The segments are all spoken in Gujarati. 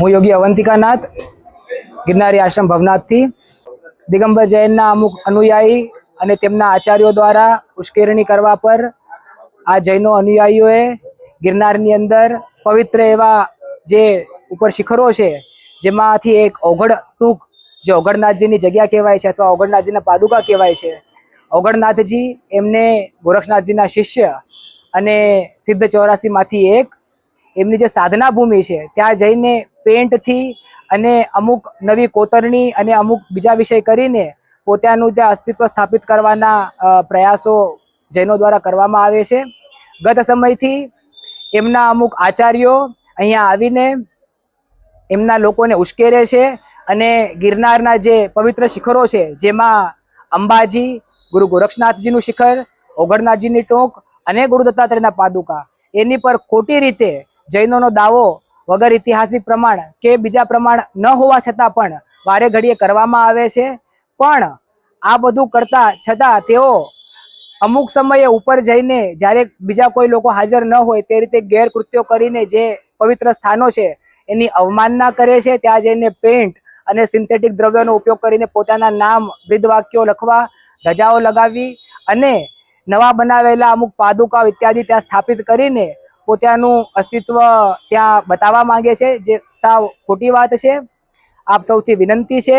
હું યોગી અવંતિકાનાથ, ગિરનારી આશ્રમ ભવનાથથી. દિગંબર જૈનના અમુક અનુયાયી અને તેમના આચાર્યો દ્વારા ઉશ્કેરણી કરવા પર આ જૈનો અનુયાયીઓએ ગિરનારની અંદર પવિત્ર એવા જે ઉપર શિખરો છે, જેમાંથી એક ઓઘડ ટૂંક, જે ઓગળનાથજીની જગ્યા કહેવાય છે અથવા ઓગળનાથજીના પાદુકા કહેવાય છે. ઓગળનાથજી એમને ગોરક્ષનાથજીના શિષ્ય અને સિદ્ધ ચોરાસીમાંથી એક એમની જે સાધના ભૂમિ છે, ત્યાં જઈને પેન્ટથી અને અમુક નવી કોતરણી અને અમુક બીજા વિષય કરીને પોતાનું ત્યાં અસ્તિત્વ સ્થાપિત કરવાના પ્રયાસો જૈનો દ્વારા કરવામાં આવે છે. ગત સમયથી એમના અમુક આચાર્યો અહીંયા આવીને એમના લોકોને ઉશ્કેરે છે અને ગિરનારના જે પવિત્ર શિખરો છે, જેમાં અંબાજી, ગુરુ ગોરક્ષનાથજીનું શિખર ઓગળનાથજીની ટોંક અને ગુરુ દત્તાત્રેયના પાદુકા, એની પર ખોટી રીતે જૈનોનો દાવો વગર ઐતિહાસિક પ્રમાણ કે બીજા પ્રમાણ ન હોવા છતાં પણ વારે ઘડીએ કરવામાં આવે છે. પણ આ બધું કરતા છતાં તેઓ અમુક સમયે ઉપર જઈને જ્યારે બીજા કોઈ લોકો હાજર ન હોય તે રીતે ગેરકૃત્યો કરીને જે પવિત્ર સ્થાનો છે એની અવમાનના કરે છે. ત્યાં જઈને પેન્ટ અને સિન્થેટિક દ્રવ્યોનો ઉપયોગ કરીને પોતાના નામ વાક્યો લખવા, ધજાઓ લગાવી અને નવા બનાવેલા અમુક પાદુકાઓ ઇત્યાદિ ત્યાં સ્થાપિત કરીને પોતાનું અસ્તિત્વ ત્યાં બતાવવા માંગે છે. જે સાવ ખોટી વાત છે. આપ સૌથી વિનંતી છે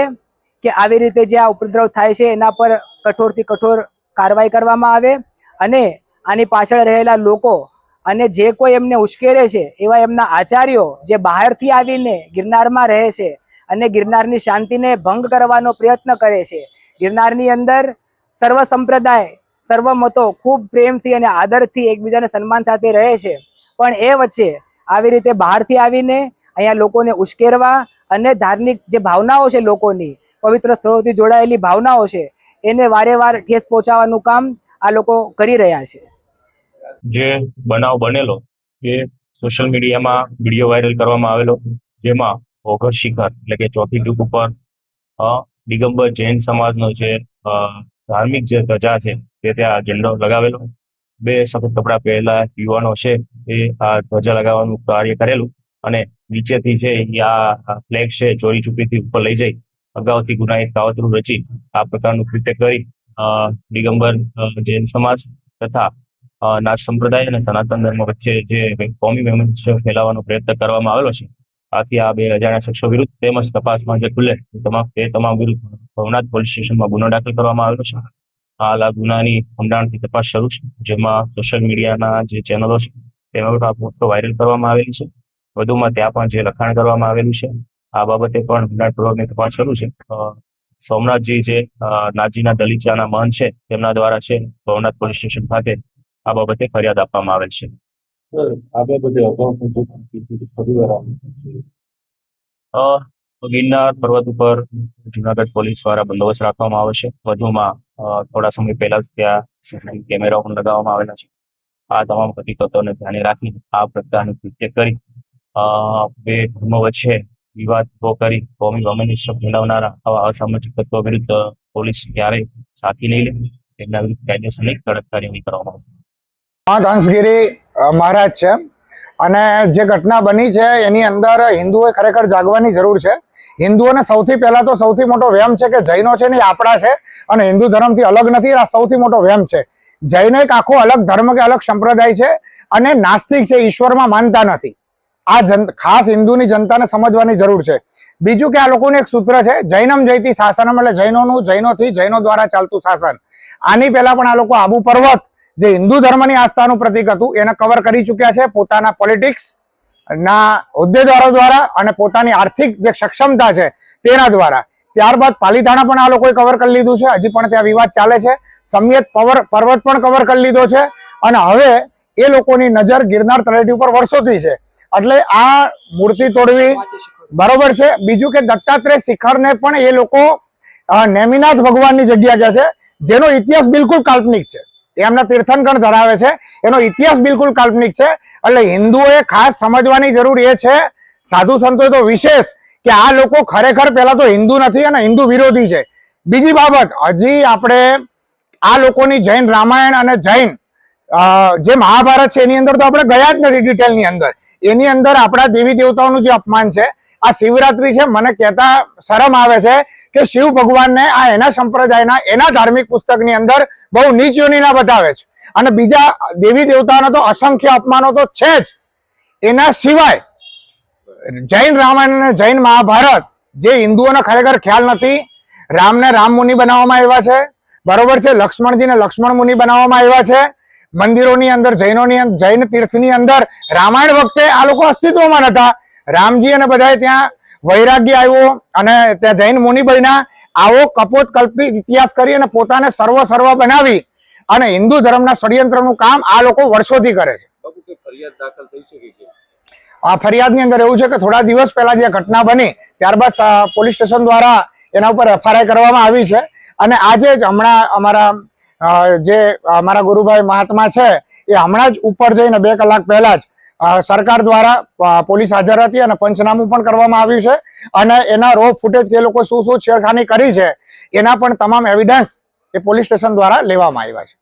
કે આવી રીતે જે આ ઉપદ્રવ થાય છે, એના પર કઠોરથી કઠોર કાર્યવાહી કરવામાં આવે અને આની પાછળ રહેલા લોકો અને જે કોઈ એમને ઉશ્કેરે છે, એવા એમના આચાર્યો જે બહારથી આવીને ગિરનારમાં રહે છે અને ગિરનારની શાંતિને ભંગ કરવાનો પ્રયત્ન કરે છે. ગિરનારની અંદર સર્વ સંપ્રદાય, સર્વ મતો ખૂબ પ્રેમથી અને આદરથી એકબીજાને સન્માન સાથે રહે છે. પણ એ વચ્ચે આવી રીતે બહારથી આવીને અહીંયા લોકોને ઉશ્કેરવા અને ધાર્મિક જે ભાવનાઓ છે લોકોની, પવિત્ર સ્થળોથી જોડાયેલી ભાવનાઓ છે, એને વારે વાર ઠેસ પહોંચાડવાનું કામ આ લોકો કરી રહ્યા છે. જે બનાવ બનેલો, એ સોશિયલ મીડિયામાં વીડિયો વાયરલ કરવામાં આવેલો, જેમાં ઓગર શિખર એટલે કે ચોથી ટૂંક ઉપર દિગંબર જૈન સમાજનો જે ધાર્મિક જે ધજા છે, તે ત્યાં ઝંડો લગાવેલો. બે સફેદ કપડા પહેરેલા યુવાનો છે, એ આ ધ્વજા લગાવવાનું કાર્ય કરેલું અને નીચેથી છે આ ફ્લેગ છે, ચોરી ચૂપીથી ઉપર લઈ જઈ, અગાઉથી ગુનાહિત કાવતરું રચી, આ પ્રકારનું કૃત્ય કરી દિગંબર જૈન સમાજ તથા નાથ સંપ્રદાય અને સનાતન ધર્મ વચ્ચે જે કોમી વૈમનસ્ય ફેલાવવાનો પ્રયત્ન કરવામાં આવેલો છે. આથી આ બે અજાણ્યા શખ્સો વિરુદ્ધ તેમજ તપાસમાં જે ખુલે તમામ તે તમામ વિરુદ્ધ ભવનાથ પોલીસ સ્ટેશનમાં ગુનો દાખલ કરવામાં આવેલો છે. હાલ આ ગુનાની ઊંડાણથી તપાસ શરૂ છે જેમાં સોશિયલ મીડિયાના જે ચેનલો છે તેમાં પણ આ પોસ્ટો વાયરલ કરવામાં આવેલી છે. વધુમાં ત્યાં પણ જે લખાણ કરવામાં આવેલું છે આ બાબતે પણ ઊંડાણપૂર્વકની તપાસ શરૂ છે. સોમનાથજી જે નાજીના દલિચાના મહંત છે તેમના દ્વારા છે સોમનાથ પોલીસ સ્ટેશન ખાતે આ બાબતે ફરિયાદ આપવામાં આવેલ છે. આ બાબતે અ, ગિરનાર પર્વત ઉપર જુનાગઢ પોલીસ દ્વારા બંદોબસ્ત રાખવામાં આવે છે. વધુમાં થોડા સમય પહેલા ત્યાં કેમેરાઓ પણ લગાવવામાં આવેલા છે. આ તમામ હકીકતોને ધ્યાને રાખી આ પ્રકારનું કૃત્ય કરી બે ધર્મો વચ્ચે વિવાદ ઊભો કરી, કોમી વમનિષ્ઠ ફેલાવનારા આવા અસામાજિક તત્વો વિરુદ્ધ પોલીસ ક્યારેય સાથી નહીં લે. તેમના વિરુદ્ધ કાયદેસરની કડક કાર્યવાહી કરવામાં આવશે. હંસગીરી મહારાજ છે અને જે ઘટના બની છે, એની અંદર હિન્દુઓએ ખરેખર જાગવાની જરૂર છે. હિન્દુઓને સૌથી પહેલાં તો સૌથી મોટો વહેમ છે કે જૈનો છે ને આપણા છે અને હિન્દુ ધર્મથી અલગ નથી, આ સૌથી મોટો વહેમ છે. જૈનો એક આખો અલગ ધર્મ કે અલગ સંપ્રદાય છે અને નાસ્તિક છે, ઈશ્વરમાં માનતા નથી. આ જન, ખાસ હિન્દુની જનતાને સમજવાની જરૂર છે. બીજું કે આ લોકોનું એક સૂત્ર છે, જૈનમ જૈતી શાસનમ એટલે જૈનોનું, જૈનોથી જૈનો દ્વારા ચાલતું શાસન. આની પહેલા પણ આ લોકો આબુ પર્વત જે હિન્દુ ધર્મની આસ્થાનું પ્રતીક હતું, એને કવર કરી ચૂક્યા છે પોતાના પોલિટિક્સ ના હોદ્દેદારો દ્વારા અને પોતાની આર્થિક જે સક્ષમતા છે તેના દ્વારા. ત્યારબાદ પાલીતાણા પણ આ લોકોએ કવર કરી લીધું છે. હજી પણ ત્યાં વિવાદ ચાલે છે. સમિયત પવર, પર્વત પણ કવર કરી લીધો છે. અને હવે એ લોકોની નજર ગિરનાર તળેટી ઉપર વર્ષોથી છે. એટલે આ મૂર્તિ તોડવી બરોબર છે. બીજું કે દત્તાત્રેય શિખરને પણ એ લોકો નેમિનાથ ભગવાનની જગ્યા કહે છે, જેનો ઇતિહાસ બિલકુલ કાલ્પનિક છે. એમના તીર્થંકર ધરાવે છે. એનો ઇતિહાસ બિલકુલ કાલ્પનિક છે. એટલે હિન્દુઓએ ખાસ સમજવાની જરૂર એ છે, સાધુ સંતોએ તો વિશેષ કે આ લોકો ખરેખર પહેલા તો હિન્દુ નથી અને હિન્દુ વિરોધી છે. બીજી બાબત, હજી આપણે આ લોકોની જૈન રામાયણ અને જૈન જે મહાભારત છે એની અંદર તો આપણે ગયા જ નથી ડિટેલની અંદર. એની અંદર આપણા દેવી દેવતાઓનું જે અપમાન છે આ શિવરાત્રી છે, મને કહેતા શરમ આવે છે કે શિવ ભગવાનને આ એના સંપ્રદાયના, એના ધાર્મિક પુસ્તકની અંદર બહુ નીચ યોનિના બતાવે છે. અને બીજા દેવી દેવતાના તો અસંખ્ય અપમાનો તો છે જ. એના સિવાય જૈન રામાયણ અને જૈન મહાભારત જે હિન્દુઓને ખરેખર ખ્યાલ નથી, રામને રામ મુનિ બનાવવામાં આવ્યા છે, બરોબર છે, લક્ષ્મણજીને લક્ષ્મણ મુનિ બનાવવામાં આવ્યા છે, મંદિરોની અંદર, જૈનોની જૈન તીર્થની અંદર રામાયણ વખતે આ લોકો અસ્તિત્વમાં નતા. રામજી અને બધાએ ત્યાં વૈરાગ્ય આવ્યો અને ત્યાં જૈન મુનિ આવો કપોત કલ્પિત ઇતિહાસ કરી અને પોતાને સર્વ સર્વ બનાવી અને હિન્દુ ધર્મના ષડયંત્રનું કામ આ લોકો વર્ષોથી કરે છે. આ ફરિયાદની અંદર એવું છે કે થોડા દિવસ પહેલા જે ઘટના બની ત્યારબાદ પોલીસ સ્ટેશન દ્વારા એના ઉપર એફઆરઆઈ કરવામાં આવી છે અને આજે જ હમણાં અમારા જે અમારા ગુરુભાઈ મહાત્મા છે એ હમણાં જ ઉપર જઈને બે કલાક પહેલા જ સરકાર દ્વારા પોલીસ હાજર હતી અને પંચનામું પણ કરવામાં આવ્યું છે. અને એના રો ફૂટેજ કે લોકો શું શું છેડખાની કરી છે, એના પણ તમામ એવિડન્સ એ પોલીસ સ્ટેશન દ્વારા લેવામાં આવ્યા છે.